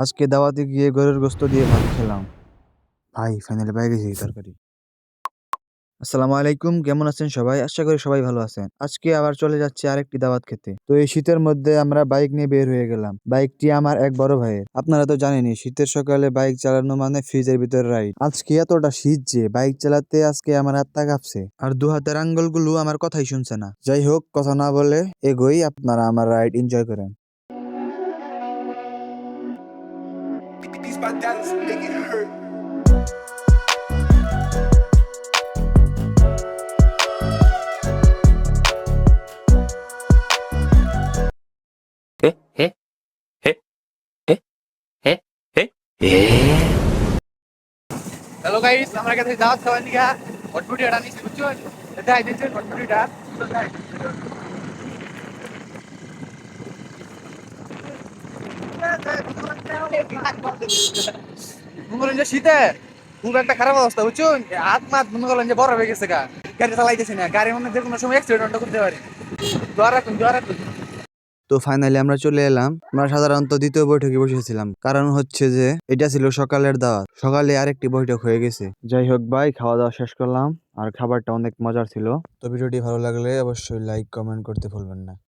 আজকে দাওয়াতে গিয়ে গরুর গোস্ত দিয়ে ভাত খেলাম। ভাই ফাইনালি পেয়ে গেছি তরকারি। আসসালামু আলাইকুম, কেমন আছেন সবাই? আশা করি সবাই ভালো আছেন। আজকে আবার চলে যাচ্ছি আরেকটি দাওয়াত খেতে। তো এই শীতের মধ্যে আমরা বাইক নিয়ে বের হয়ে গেলাম। বাইকটি আমার এক বড় ভাইয়ের। আপনারা তো জানেনই, শীতের সকালে বাইক চালানো মানে ফ্রিজের ভিতরে রাইড আজকে এতটা শীত যে বাইক চালাতে আজকে আমার আত্মা কাঁপছে। আর দু হাতের আঙ্গুলগুলো আমার কথাই শুনছে না। যাই হোক, কথা না বলে এগোই, আপনারা আমার রাইড এনজয় করেন। These my daddies make it hurt. Hello guys আমরা কাছে দাওয়াত খাওয়ার নিগা ভটভটি এটা নিচ্ছি বুঝছো দেখাই দিচ্ছে ভটভটিটা মনে যে শীতে? খুব একটা খারাপ অবস্থা বুঝছ? হাত মাত মনে করেন যে বড় হয়ে গেছে গা। গাড়ি চালাইতেছি না গাড়ির মধ্যে যে কোনো সময় অ্যাক্সিডেন্ট করতে পারি। দোয়া রাখুন দোয়া রাখুন। তো ফাইনালি আমরা চলে এলাম। আমরা সাধারণত দ্বিতীয় বৈঠকে বসেছিলাম। কারণ হচ্ছে যে এটা ছিল সকালের দাওয়াত। সকালে আরেকটি বৈঠক হয়ে গেছে। যাই হোক ভাই খাওয়া দাওয়া শেষ করলাম। আর খাবারটা অনেক মজার ছিল। তো ভিডিওটি ভালো লাগলে অবশ্যই লাইক কমেন্ট করতে ভুলবেন না।